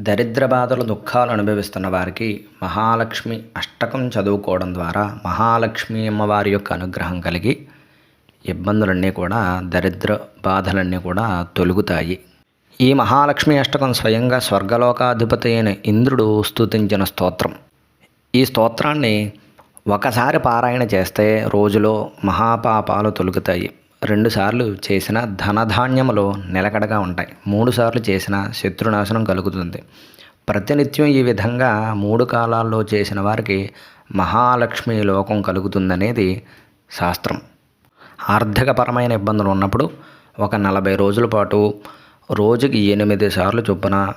దరిద్ర బాధలు దుఃఖాలు అనుభవిస్తున్న వారికి మహాలక్ష్మి అష్టకం చదువుకోవడం ద్వారా మహాలక్ష్మి అమ్మవారి యొక్క అనుగ్రహం కలిగి ఇబ్బందులన్నీ కూడా దరిద్ర బాధలన్నీ కూడా తొలుగుతాయి. ఈ మహాలక్ష్మి అష్టకం స్వయంగా స్వర్గలోకాధిపతి అయిన ఇంద్రుడు స్తుతించిన స్తోత్రం. ఈ స్తోత్రాన్ని ఒకసారి పారాయణ చేస్తే రోజులో మహాపాపాలు తొలుగుతాయి. రెండుసార్లు చేసిన ధనధాన్యములు నిలకడగా ఉంటాయి. మూడు సార్లు చేసిన శత్రునాశనం కలుగుతుంది. ప్రతినిత్యం ఈ విధంగా మూడు కాలాల్లో చేసిన వారికి మహాలక్ష్మి లోకం కలుగుతుందనేది శాస్త్రం. ఆర్థికపరమైన ఇబ్బందులు ఉన్నప్పుడు ఒక నలభై రోజుల పాటు రోజుకి ఎనిమిది సార్లు చొప్పున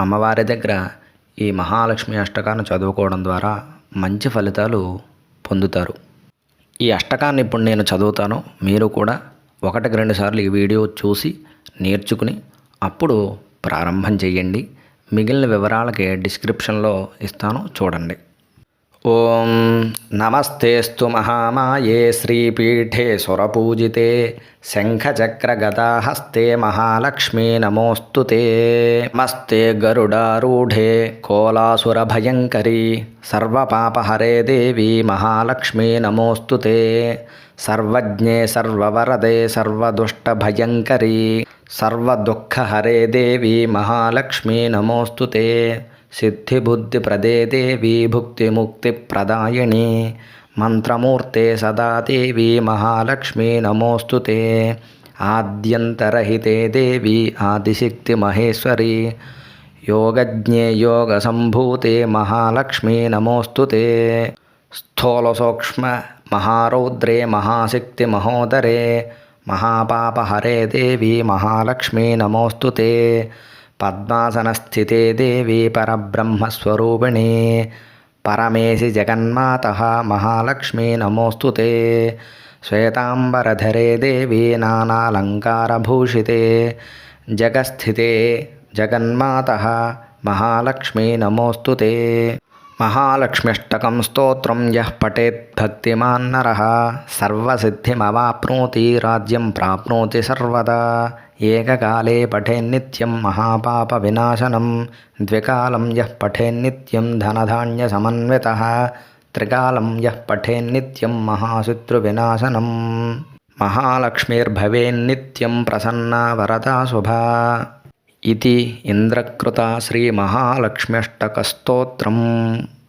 అమ్మవారి దగ్గర ఈ మహాలక్ష్మి అష్టకాన్ని చదువుకోవడం ద్వారా మంచి ఫలితాలు పొందుతారు. ఈ అష్టకాన్ని ఇప్పుడు నేను చదువుతాను. మీరు కూడా ఒకటికి రెండు సార్లు ఈ వీడియో చూసి నేర్చుకుని అప్పుడు ప్రారంభం చేయండి. మిగిలిన వివరాలకి డిస్క్రిప్షన్లో ఇస్తాను. చూడండి. ఓం నమస్తేస్తు మహామాయే శ్రీపీఠే సురపూజితే శంఖచక్రగదాహస్తే మహాలక్ష్మీ నమోస్తు నమస్తే గరుడారూఢే కోలాసురభయంకరీ సర్వపాపహరే దేవి మహాలక్ష్మీ నమోస్తు సర్వజ్ఞే సర్వవరదే సర్వదుష్టభయంకరీ సర్వదుఃఖహరే దేవి మహాలక్ష్మీ నమోస్తు సిద్ధిబుద్ధిప్రదే దేవి భుక్తిముక్తిప్రదాయిని మంత్రమూర్తే సదా దేవి మహాలక్ష్మీ నమోస్తు ఆద్యంతరహితే దేవి ఆదిశక్తి మహేశ్వరి. యోగజ్ఞే యోగ సంభూతే మహాలక్ష్మీ నమోస్తు స్థూలసూక్ష్మ మహారౌద్రే మహాశక్తి మహోదరే. మహాపాపహరే దేవి మహాలక్ష్మీ నమోస్తు పద్మాసనస్థితే దేవి పరబ్రహ్మస్వరూపిణి. పరమేశి జగన్మాత మహాలక్ష్మీ నమోస్తు శ్వేతాంబరధరే దేవి నానాలంకారభూషితే. జగస్థితే జగన్మాత మహాలక్ష్మీ నమోస్తు మహాలక్ష్మ్యష్టకం స్తోత్రం యః పఠేత్ భక్తిమాన్నర సర్వసిద్ధిమవాప్నోతి రాజ్యం ప్రాప్నోతి సర్వదా. ఏకకాలే పఠేన్నిత్యం మహాపాప వినాశనం. ద్వికాలం యః పఠేన్నిత్యం ధనధాన్యసమన్వితः త్రికాలం యః పఠేన్నిత్యం మహాశత్రువినాశనం మహాలక్ష్మీర్భవేన్నిత్యం ప్రసన్నా వరదా శుభా. ఇది ఇంద్రకృత శ్రీమహాలక్ష్మ్యష్టకస్తోత్రం